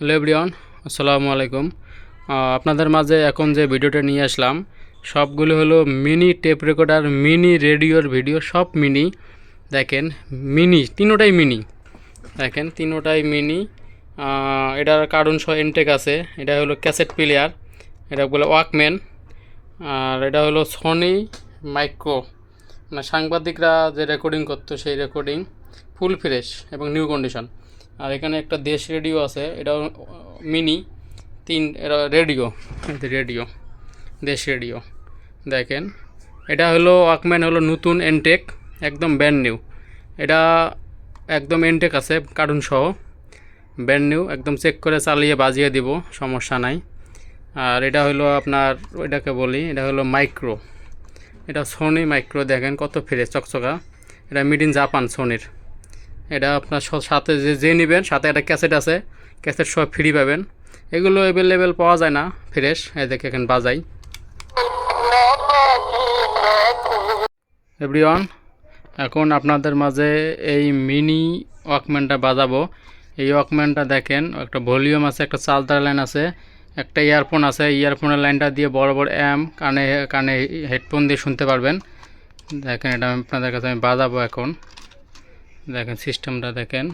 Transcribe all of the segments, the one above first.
Hello everyone, আসসালামু আলাইকুম। আপনাদের মাঝে এখন যে ভিডিওটা নিয়ে আসলাম, সবগুলো হলো মিনি টেপ রেকর্ডার, মিনি রেডিওর ভিডিও, সব মিনি। দেখেন, মিনি, তিনোটাই মিনি। দেখেন, তিনোটাই মিনি। এটার কার্টুন সহ এনটেক আছে। এটা হলো ক্যাসেট প্লেয়ার, এটা বলে ওয়াকম্যান। আর এটা হলো সনি মাইক্রো। মানে সাংবাদিকরা যে রেকর্ডিং করতো, সেই রেকর্ডিং ফুল ফ্রেশ এবং নিউ কন্ডিশন আর এখানে একটা দেশ রেডিও আছে এটা মিনি, তিন, এটা রেডিও রেডিও, দেশ রেডিও, দেখেন। এটা হলো ওয়াকম্যান হলো নতুন এনটেক একদম ব্যান্ড নিউ এটা একদম এনটেক আছে কার্টুন সহ। ব্যান্ড নিউ একদম চেক করে চালিয়ে বাজিয়ে দিব, সমস্যা নাই। আর এটা হলো আপনার, এটাকে বলি, এটা হলো মাইক্রো এটা সোনি মাইক্রো দেখেন কত ফ্রেশ চকচকা। এটা মিড ইন জাপান সোনির এটা আপনার সাথে যে যে নেবেন, সাথে একটা ক্যাসেট আছে। ক্যাসেট সব ফ্রি পাবেন। এগুলো অ্যাভেলেবেল পাওয়া যায় না ফ্রেশ এই দেখে এখানে বাজাই। এভরিওয়ান এখন আপনাদের মাঝে এই মিনি ওয়াকম্যানটা বাজাবো। এই ওয়াকম্যানটা দেখেন, একটা ভলিউম আছে, একটা চার্জার লাইন আছে, একটা ইয়ারফোন আছে। ইয়ারফোনের লাইনটা দিয়ে বড় বড় অ্যাম কানে কানে হেডফোন দিয়ে শুনতে পারবেন। দেখেন এটা আপনাদের কাছে আমি বাজাবো এখন। দেখেন সিস্টেমটা দেখেন।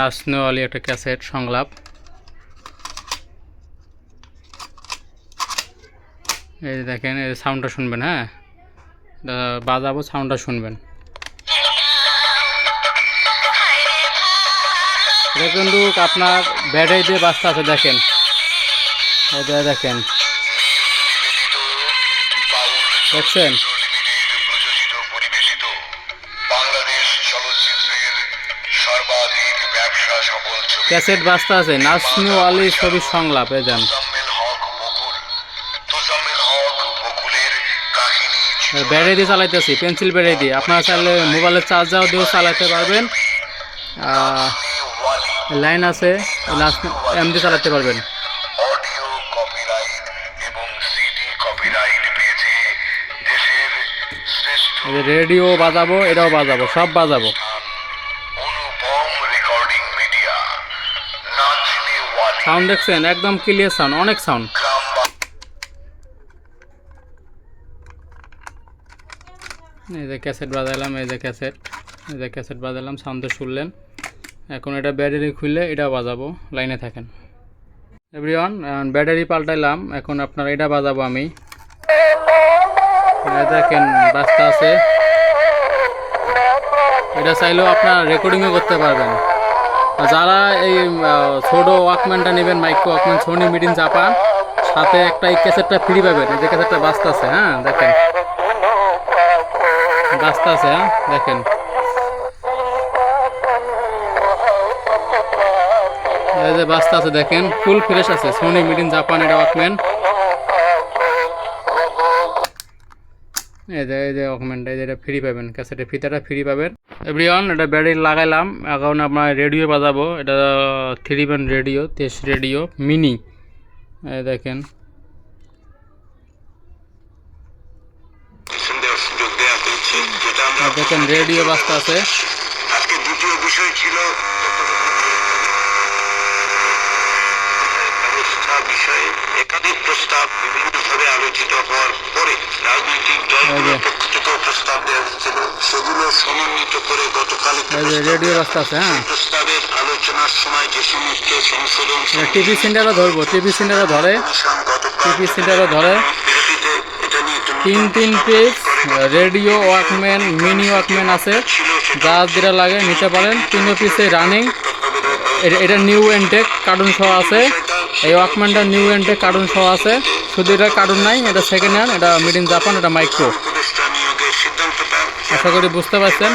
নাচনোয়ালি একটা ক্যাসেট সংলাপ। এই দেখেন, এই সাউন্ডটা শুনবেন হ্যাঁ? বাজাবো সাউন্ডটা শুনবেন। এটা কিন্তু আপনার ব্যাটারি দিয়ে বাজতে আছে, দেখেন। এটা দেখেন। দেখছেন? ক্যাসেট বাস্তা আছে। নাসনু আলী ছবির সংলাপ এ যান ব্যাটারি দিয়ে চালাইতেছি পেন্সিল ব্যাটারি দিয়ে। আপনারা চাইলে মোবাইলের চার্জার দিয়েও চালাতে পারবেন। লাইন আছে এম দিয়ে চালাতে পারবেন। রেডিও বাজাবো এটাও বাজাবো সব বাজাবো। সাউন্ড দেখছেন? একদম ক্লিয়ার সাউন্ড অনেক সাউন্ড এই যে ক্যাসেট বাজালাম এই যে ক্যাসেট এই যে ক্যাসেট বাজালাম সাউন্ড তো শুনলেন। এখন এটা ব্যাটারি খুললে এটা বাজাবো লাইনে থাকেন। এভরিওয়ান ব্যাটারি পাল্টাইলাম, এখন আপনার এটা বাজাবো আমি। দেখেন, রাস্তা আছে। এটা চাইলেও আপনার রেকর্ডিংও করতে পারবেন। যারা এই ছোট ওয়াকম্যানটা নেবেন micro walkman Sony made in Japan সাথে একটা এই ক্যাসেটটা ফ্রি পাবেন। এই যে ক্যাসেটটা বাস্তা আছে হ্যাঁ দেখেন। রাস্তা আছে হ্যাঁ দেখেন। এই যে বাস্তা আছে দেখেন। ফুল ফ্রেশ আছে সোনি মিড ইন জাপান এটা ওয়াকম্যান যে, এই যে যে এটা ফ্রি পাবেন ক্যাসেটের ফিতাটা ফ্রি পাবেন। এভরিওয়ান, এটা ব্যাটারি লাগাইলাম, এখন আপনার রেডিও বাজাবো, এটা থ্রি ব্যান্ড রেডিও তেস রেডিও মিনি দেখেন। দেখেন রেডিও বাস্তা আছে। প্রস্তাব বিভিন্নভাবে আলোচিত হওয়ার পরে রাজনৈতিক দলগুলোর পক্ষ থেকেও প্রস্তাব দেওয়া হয়েছিল। সেগুলো সমন্বিত করে গতকাল হ্যাঁ। প্রস্তাবের আলোচনার সময় যে সমস্ত সংশোধন টিভি সেন্টারও ধরবো টিভি সেন্টারও ধরে। টিভি সেন্টারও ধরে। নিয়ে তিন তিন piece radio walkman mini walkman আছে। যা যেটা লাগে নিতে পারেন। তিন পিসে রানিং এটা নিউ এনটেক কার্টুন সহ আছে। এই ওয়াকম্যানটা নিউ এনটেক কার্টুন সহ আছে। শুধু এটা কার্টুন নাই এটা সেকেন্ড হ্যান্ড এটা মেড ইন জাপান এটা মাইক্রো আশা করি বুঝতে পারছেন।